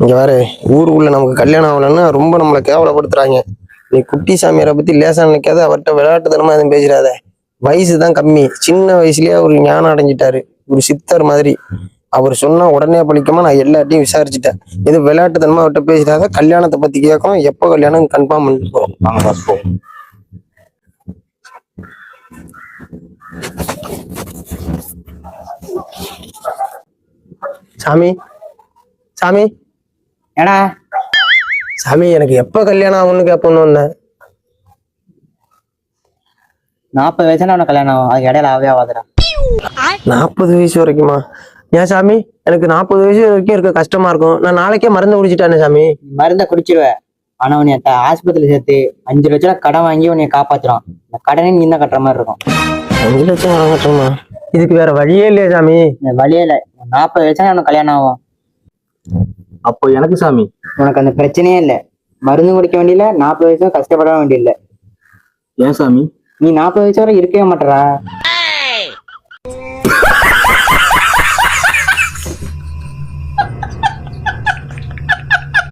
இங்க வேற ஊருக்குள்ள நமக்கு கல்யாணம் ஆகலன்னா ரொம்ப நம்மளை கேவலப்படுத்துறாங்க. நீ குட்டி சாமியாரை பத்தி லேசா நினைக்காத அவர்கிட்ட விளையாட்டுத்தனமா எதுவும் பேசிடாத. வயசு தான் கம்மி. சின்ன வயசுலயே அவர் ஞானம் அடைஞ்சிட்டாரு. ஒரு சித்தர் மாதிரி. அவர் சொன்னா உடனே பழிக்கமா? நான் எல்லாத்தையும் விசாரிச்சுட்டேன். எது விளையாட்டுத்தனமா அவர்கிட்ட பேசிடாத கல்யாணத்தை பத்தி கேட்கும் எப்போ கல்யாணம் கன்ஃபார்ம் பண்ணிட்டு போறோம். சாமி சாமி. ஏடா? சாமி எனக்கு எப்ப கல்யாணம் ஆகும்னு கேட்போன்னு வந்தேன். நாற்பது வயசுல உனக்கு கல்யாணம் ஆகும்? அதுக்கு இடையில ஆகவே ஆகாதுடா நாற்பது வயசு வரைக்குமா? ஏன் சாமி எனக்கு நாற்பது வயசு வரைக்கும் இருக்க கஷ்டமா இருக்கும். நான் நாளைக்கே மருந்து குடிச்சிட்டானே சாமி. மருந்தை குடிச்சிருவ. ஆனா உன்னை ஆஸ்பத்திரியில சேர்த்து அஞ்சு லட்ச ரூபா கடன் வாங்கி உன்னை காப்பாத்துறான். இந்த கடனை நீ தான் கட்டுற மாதிரி இருக்கும். அஞ்சு லட்சம் வாங்கட்டுமா இதுக்கு வேற வழியே இல்லையா சாமி. இந்த வழியில நாற்பது வயசுல உனக்கு கல்யாணம் ஆகும்? அப்போ எனக்கு சாமி. உனக்கு அந்த பிரச்சனையே இல்லை. மருந்து குடிக்க வேண்டியல நாற்பது வயசு கஷ்டப்பட வேண்டியதில்லை ஏன் சாமி? நீ நாற்பது வயசு வரை இருக்கவே மாட்டடா